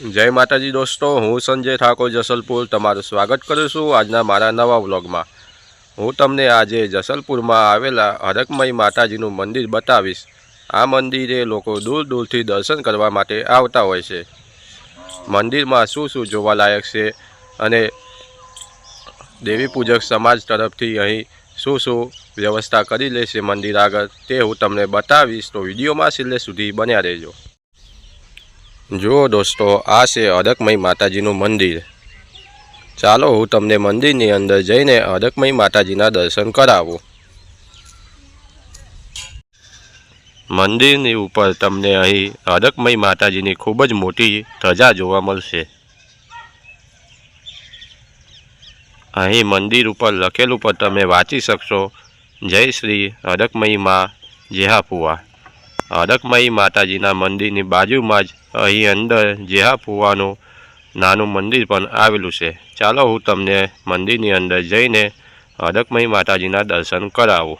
જય માતાજી દોસ્તો, હું સંજય ઠાકોર, જસલપુર તમારું સ્વાગત કરું છું આજના મારા નવા વ્લોગમાં. હું તમને આજે જસલપુરમાં આવેલા હરકમય માતાજીનું મંદિર બતાવીશ. આ મંદિરે લોકો દૂર દૂરથી દર્શન કરવા માટે આવતા હોય છે. મંદિરમાં શું શું જોવાલાયક છે અને દેવી પૂજક સમાજ તરફથી અહીં શું શું વ્યવસ્થા કરી લેશે મંદિર આગળ તે હું તમને બતાવીશ. તો વિડીયોમાં છેલ્લે સુધી બન્યા રહેજો. જુઓ દોસ્તો, આ છે અડકમય માતાજીનું મંદિર. ચાલો હું તમને મંદિરની અંદર જઈને અડકમય માતાજીના દર્શન કરાવું. મંદિરની ઉપર તમને અહીં અડકમય માતાજીની ખૂબ જ મોટી ધજા જોવા મળશે. અહીં મંદિર ઉપર લખેલું પણ તમે વાંચી શકશો, જય શ્રી અડકમય મા જેહાપુવા અડકમયી માતાજીના મંદિરની બાજુમાં જ અહીં અંદર જેહા નાનું મંદિર પણ આવેલું છે. ચાલો હું તમને મંદિરની અંદર જઈને અડકમયી માતાજીના દર્શન કરાવું.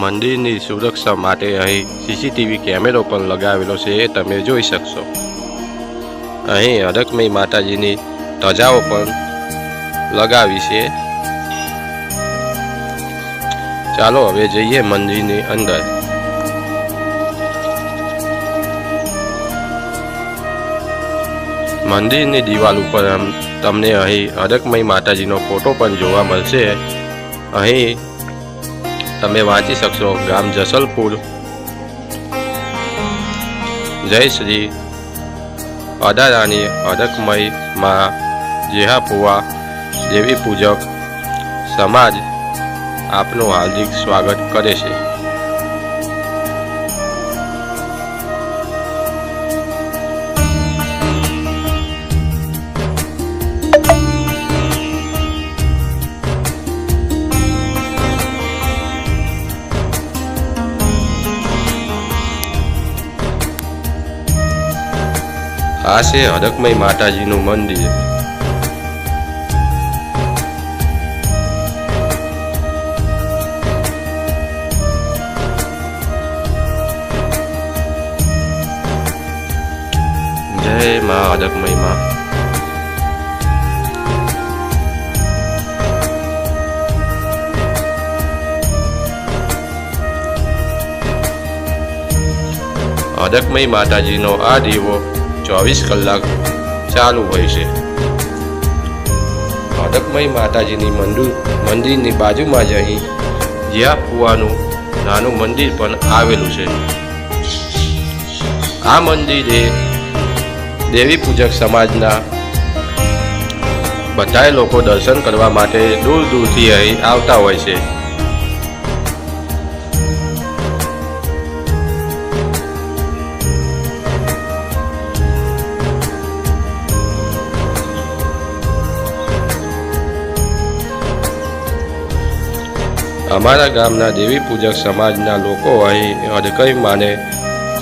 મંદિરની સુરક્ષા માટે અહીં સીસીટીવી કેમેરો પણ લગાવેલો છે એ તમે જોઈ શકશો. અહીં અડકમયી માતાજીની ધજાઓ પણ લગાવી છે. ચાલો હવે જઈએ મંદિરની અંદર. મંદિરની દિવાલ ઉપર તમને અહીં અડકમય માતાજીનો ફોટો પણ જોવા મળશે. અહીં તમે વાંચી શકશો, ગામ જસલપુર. જય શ્રી અદારાની અડકમયમાં જેહાપુવા દેવી પૂજક સમાજ આપનું હાર્દિક સ્વાગત કરે છે. આ છે હડકમય માતાજીનું મંદિર. જય મા અડકમયમાં અડકમય માતાજીનો આ દીવો ચોવીસ કલાક ચાલુ હોય છે. અડકમય માતાજીની મંદિર, મંદિરની બાજુમાં જ અહીં જ્યાં ફુવાનું નાનું મંદિર પણ આવેલું છે. આ મંદિરે દેવી પૂજક સમાજના બધાય લોકો દર્શન કરવા માટે દૂર દૂરથી અહીં આવતા હોય છે. અમારા ગામના દેવી પૂજક સમાજના લોકો અહીં અડકઈ માને,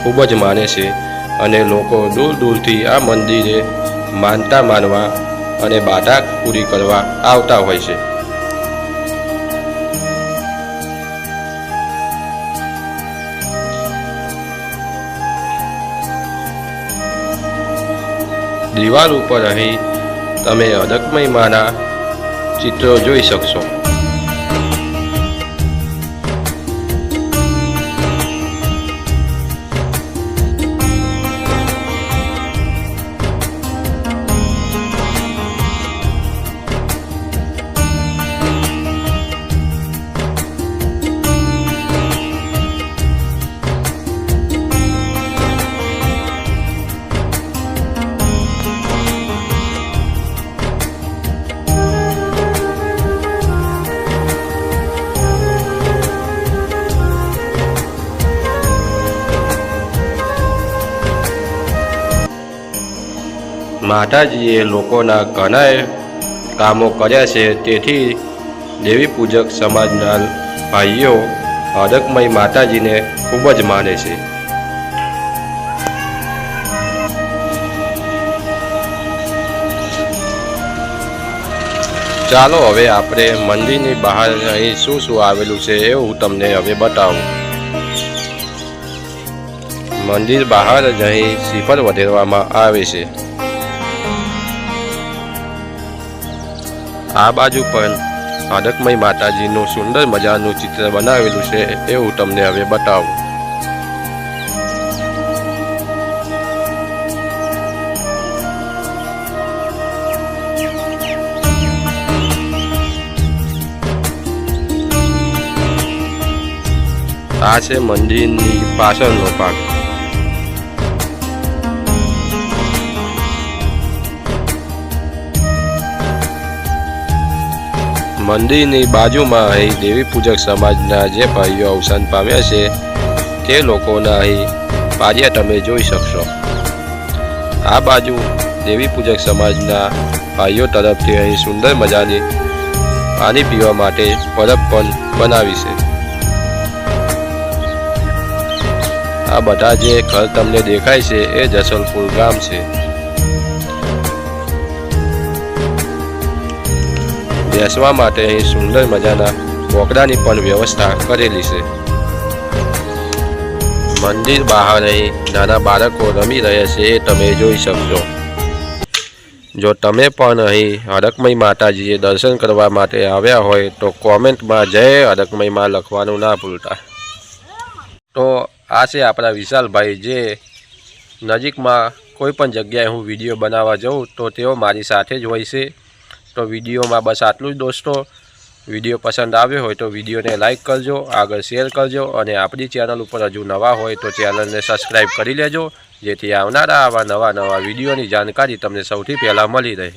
ખૂબ જ માને છે. અને લોકો દૂર દૂરથી આ મંદિરે માનતા માનવા અને બાધા પૂરી કરવા આવતા હોય છે. દિવાલ ઉપર અહીં તમે અદકમય માના ચિત્રો જોઈ શકશો. માતાજીએ લોકોના ઘણા કામો કર્યા છે. તેથી દેવી પૂજક સમાજના ભાઈઓ હડકમય માતાજીને ખૂબ જ માને છે. ચાલો હવે આપણે મંદિરની બહાર અહીં શું શું આવેલું છે એ હું તમને હવે બતાવું. મંદિર બહાર જ અહીં શ્રીફળ વધેરવામાં આવે છે. આ બાજુ પણ હડકમય માતાજીનું સુંદર મજાનું ચિત્ર બનાવેલું છે એવું તમને હવે બતાવું. આ છે મંદિરની પાછળનો ભાગ. મંદિરની બાજુમાં અહીં દેવી પૂજક સમાજના જે ભાઈઓ અવસાન પામ્યા છે, તે લોકોના અહીં પાર્યા તમે જોઈ શકશો. આ બાજુ દેવી પૂજક સમાજના ભાઈઓ તરફથી અહીં સુંદર મજાની પાણી પીવા માટે પરબ પણ બનાવી છે. આ બધા જે ઘર તમને દેખાય છે, એ જસલપુર ગામ છે. બેસવા માટે અહીં સુંદર મજાના બોકડાની પણ વ્યવસ્થા કરેલી છે. મંદિર બહાર અહીં નાના બાળકો રમી રહ્યા છે એ તમે જોઈ શકશો જો તમે પણ અહીં હડકમય માતાજીએ દર્શન કરવા માટે આવ્યા હોય તો કોમેન્ટમાં જય હરકમયમાં લખવાનું ના ભૂલતા. તો આ છે આપણા વિશાલભાઈ જે નજીકમાં કોઈ પણ જગ્યાએ હું વીડિયો બનાવવા જાઉં તો તેઓ મારી સાથે જ હોય છે. તો વિડીયોમાં બસ આટલું જ દોસ્તો. વીડિયો પસંદ આવ્યો હોય તો વિડીયોને લાઇક કરજો, આગળ શેર કરજો અને આપણી ચેનલ ઉપર હજુ નવા હોય તો ચેનલને સબસ્ક્રાઈબ કરી લેજો, જેથી આવનારા આવા નવા નવા વિડીયોની જાણકારી તમને સૌથી પહેલાં મળી રહે.